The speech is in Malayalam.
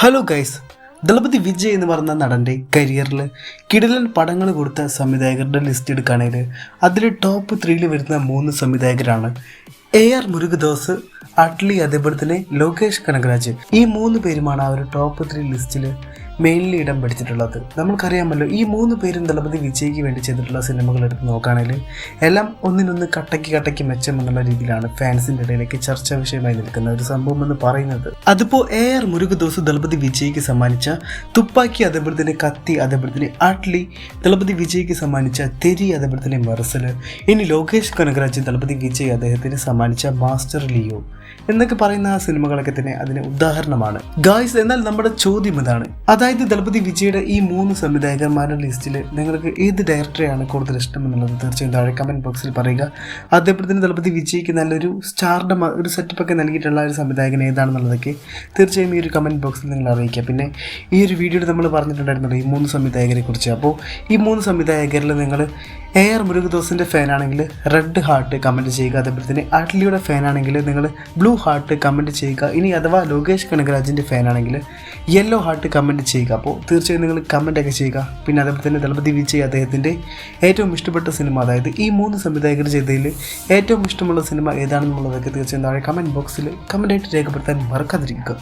ഹലോ ഗൈസ് ദളപതി വിജയ് എന്ന് പറഞ്ഞ നടന്റെ കരിയറിൽ കിടിലൻ പടങ്ങൾ കൊടുത്ത സംവിധായകരുടെ ലിസ്റ്റ് എടുക്കുകയാണെങ്കിൽ അതിൽ ടോപ്പ് ത്രീയിൽ വരുന്ന മൂന്ന് സംവിധായകരാണ് എ ആർ മുരുകദോസ് അട്ലി അതേപോലെ തന്നെ ലോകേഷ് കനകരാജ്. ഈ മൂന്ന് പേരുമാണ് ഒരു ടോപ്പ് ത്രീ ലിസ്റ്റിൽ മെയിൻലി ഇടം പിടിച്ചിട്ടുള്ളത്. നമ്മൾക്കറിയാമല്ലോ ഈ മൂന്ന് പേരും ദളപതി വിജയ്ക്ക് വേണ്ടി ചെയ്തിട്ടുള്ള സിനിമകൾ എടുത്ത് നോക്കുകയാണെങ്കിൽ എല്ലാം ഒന്നിനൊന്ന് കട്ടയ്ക്ക് കട്ടയ്ക്ക് മെച്ചം എന്നുള്ള രീതിയിലാണ് ഫാൻസിന്റെ ഇടയിലേക്ക് ചർച്ചാ വിഷയമായി നിൽക്കുന്ന ഒരു സംഭവം എന്ന് പറയുന്നത്. അതിപ്പോൾ എ ആർ മുരുകദോസ് ദളപതി വിജയ്ക്ക് സമ്മാനിച്ച തുപ്പാക്കി അതേപോലെ തന്നെ കത്തി അതേപോലെ തന്നെ അട്ലി ദളപതി വിജയ്ക്ക് സമ്മാനിച്ച തെരി അതേപോലെ തന്നെ മെറസൽ ഇനി ലോകേഷ് കനകരാജ് ദളപതി വിജയ് അദ്ദേഹത്തിന് സമ്മാനിച്ച മാസ്റ്റർ ലിയോ എന്നൊക്കെ പറയുന്ന ആ സിനിമകളൊക്കെ തന്നെ അതിന് ഉദാഹരണമാണ്. ഗായ്സ് എന്നാൽ നമ്മുടെ ചോദ്യം ഇതാണ്. അതായത് ദളപതി വിജയുടെ ഈ മൂന്ന് സംവിധായകന്മാരുടെ ലിസ്റ്റിൽ നിങ്ങൾക്ക് ഏത് ഡയറക്ടറെയാണ് കൂടുതൽ ഇഷ്ടം എന്നുള്ളത് തീർച്ചയായും താഴെ കമന്റ് ബോക്സിൽ പറയുക. അതേപോലെ ദളപതി വിജയ്ക്ക് നല്ലൊരു സ്റ്റാറിന്റെ ഒരു സെറ്റപ്പ് ഒക്കെ നൽകിയിട്ടുള്ള ഒരു സംവിധായകൻ ഏതാണെന്നുള്ളതൊക്കെ തീർച്ചയായും ഈ ഒരു കമന്റ് ബോക്സിൽ നിങ്ങൾ അറിയിക്കുക. പിന്നെ ഈ ഒരു വീഡിയോയിൽ നമ്മൾ പറഞ്ഞിട്ടുണ്ടായിരുന്നല്ലോ ഈ മൂന്ന് സംവിധായകരെ കുറിച്ച്. അപ്പോൾ ഈ മൂന്ന് സംവിധായകരിൽ നിങ്ങൾ എ ആർ മുരുകദോസിന്റെ ഫാനാണെങ്കിൽ റെഡ് ഹാർട്ട് കമന്റ് ചെയ്യുക അതേപോലെ തന്നെ അഡ്ലിയുടെ ഫാനാണെങ്കിൽ നിങ്ങൾ ബ്ലൂ ഹാർട്ട് കമന്റ് ചെയ്യുക ഇനി അഥവാ ലോകേഷ് കനകരാജിന്റെ ഫാനാണെങ്കിൽ യെല്ലോ ഹാർട്ട് കമന്റ് ചെയ്യുക. അപ്പോൾ തീർച്ചയായും നിങ്ങൾ കമന്റൊക്കെ ചെയ്യുക. പിന്നെ അതേപോലെ തന്നെ ദളപതി വിജയ് അദ്ദേഹത്തിന്റെ ഏറ്റവും ഇഷ്ടപ്പെട്ട സിനിമ അതായത് ഈ മൂന്ന് സംവിധായകർ ചെയ്തതിൽ ഏറ്റവും ഇഷ്ടമുള്ള സിനിമ ഏതാണെന്നുള്ളതൊക്കെ തീർച്ചയായും താഴെ കമന്റ് ബോക്സിൽ കമന്റായിട്ട് രേഖപ്പെടുത്താൻ മറക്കാതിരിക്കുക.